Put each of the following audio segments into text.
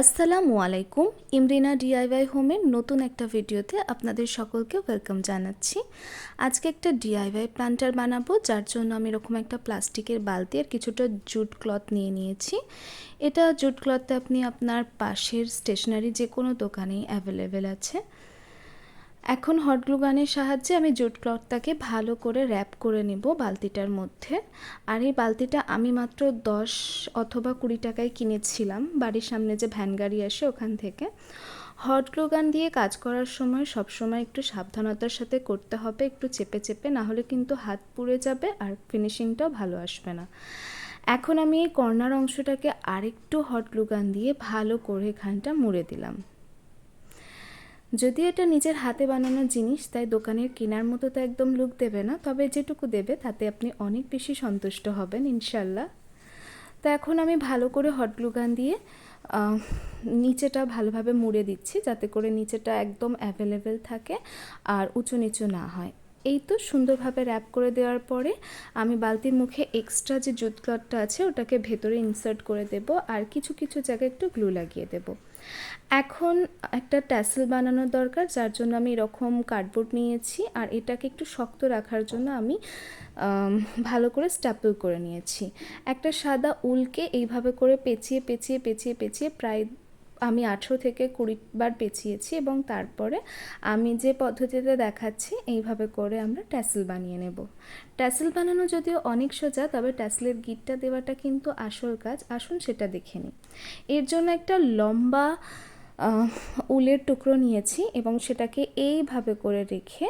আসসালামু আলাইকুম, ইমরিনা ডিআইওয়াই হোমের নতুন একটা ভিডিওতে আপনাদের সকলকে ওয়েলকাম জানাচ্ছি। আজকে একটা ডিআইওয়াই প্ল্যান্টার বানাবো, যার জন্য আমি এরকম একটা প্লাস্টিকের বালতি আর কিছুটা জুট ক্লথ নিয়ে নিয়েছি। এটা জুট ক্লথটা আপনি আপনার পাশের স্টেশনারি যে কোনো দোকানেই অ্যাভেলেবেল আছে। এখন হট গ্লু গানের সাহায্যে আমি জুট ক্লথটাকে ভালো করে র্যাপ করে নেব বালতিটার মধ্যে। আর এই বালতিটা আমি মাত্র দশ অথবা কুড়ি টাকায় কিনেছিলাম। বাড়ির সামনে যে ভ্যান গাড়ি আসে ওখান থেকে। হট গ্লু গান দিয়ে কাজ করার সময় সব সময় একটু সাবধানতার সাথে করতে হবে, একটু চেপে চেপে, না হলে কিন্তু হাত পুড়ে যাবে আর ফিনিশিংটাও ভালো আসবে না। এখন আমি এই কর্নার অংশটাকে আরেকটু হট গ্লু গান দিয়ে ভালো করে এখানটা মুড়ে দিলাম। যদি এটা নিজের হাতে বানানো জিনিস, তাই দোকানের কেনার মতো তো একদম লুক দেবে না, তবে যেটুকু দেবে তাতে আপনি অনেক বেশি সন্তুষ্ট হবেন, ইনশাল্লাহ। তো এখন আমি ভালো করে হট গ্লু গান দিয়ে নিচেটা ভালোভাবে মুড়ে দিচ্ছি, যাতে করে নিচেটা একদম অ্যাভেলেবেল থাকে আর উঁচু নিচু না হয়। এই তো সুন্দরভাবে র্যাপ করে দেওয়ার পরে আমি বালতির মুখে এক্সট্রা যে ক্লথটা আছে, ওটাকে ভেতরে ইনসার্ট করে দেব, আর কিছু কিছু জায়গায় একটু গ্লু লাগিয়ে দেব। এখন একটা ট্যাসেল বানানোর দরকার, যার জন্য আমি এরকম কার্ডবোর্ড নিয়েছি আর এটাকে একটু শক্ত রাখার জন্য আমি ভালো করে স্ট্যাপল করে নিয়েছি। একটা সাদা উলকে এইভাবে করে পেঁচিয়ে পেঁচিয়ে পেঁচিয়ে পেঁচিয়ে প্রায় আমি আঠেরো থেকে কুড়ি বার পেঁচিয়েছি এবং তারপরে আমি যে পদ্ধতিতে দেখাচ্ছি, এইভাবে করে আমরা ট্যাসেল বানিয়ে নেব। ট্যাসেল বানানো যদিও অনেক সোজা, তবে ট্যাসেলের গিটটা দেওয়াটা কিন্তু আসল কাজ। আসুন সেটা দেখে নিই। এর জন্য একটা লম্বা উলের টুকরো নিয়েছি এবং সেটাকে এইভাবে করে রেখে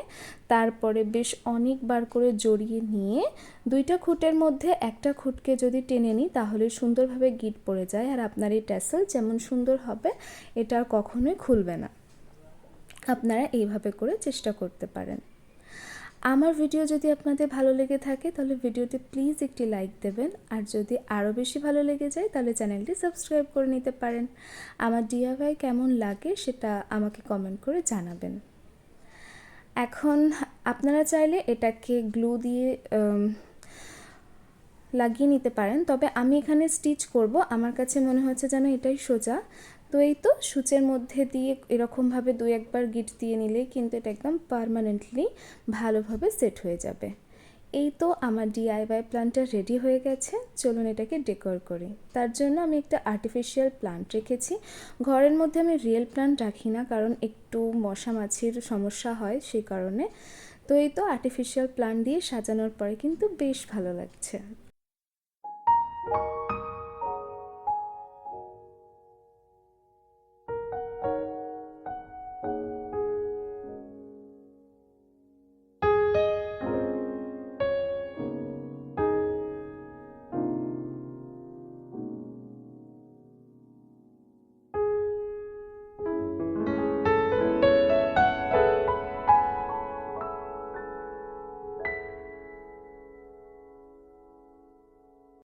তারপরে বেশ অনেকবার করে জড়িয়ে নিয়ে দুইটা খুঁটের মধ্যে একটা খুঁটকে যদি টেনে নিই তাহলে সুন্দরভাবে গিট পড়ে যায় আর আপনার এই ট্যাসেল যেমন সুন্দর হবে, এটা আর কখনোই খুলবে না। আপনারা এইভাবে করে চেষ্টা করতে পারেন। আমার ভিডিও যদি আপনাদের ভালো লেগে থাকে, তাহলে ভিডিওতে প্লিজ একটি লাইক দেবেন। আর যদি আরও বেশি ভালো লেগে যায়, তাহলে চ্যানেলটি সাবস্ক্রাইব করে নিতে পারেন। আমার ডিআইওয়াই কেমন লাগে, সেটা আমাকে কমেন্ট করে জানাবেন। এখন আপনারা চাইলে এটাকে গ্লু দিয়ে লাগিয়ে নিতে পারেন। তবে আমি এখানে স্টিচ করব। আমার কাছে মনে হচ্ছে যেন এটাই সোজা। তো এই তো সূচের মধ্যে দিয়ে এরকমভাবে দু একবার গিট দিয়ে নিলেই কিন্তু এটা একদম পারমানেন্টলি ভালোভাবে সেট হয়ে যাবে। এই তো আমার ডিআইওয়াই প্লান্টটা রেডি হয়ে গেছে, চলুন এটাকে ডেকোর করি। তার জন্য আমি একটা আর্টিফিশিয়াল প্লান্ট রেখেছি। ঘরের মধ্যে আমি রিয়েল প্লান্ট রাখি না, কারণ একটু মশা মাছির সমস্যা হয় সেই কারণে। তো এই তো আর্টিফিশিয়াল প্লান্ট দিয়ে সাজানোর পরে কিন্তু বেশ ভালো লাগছে। you.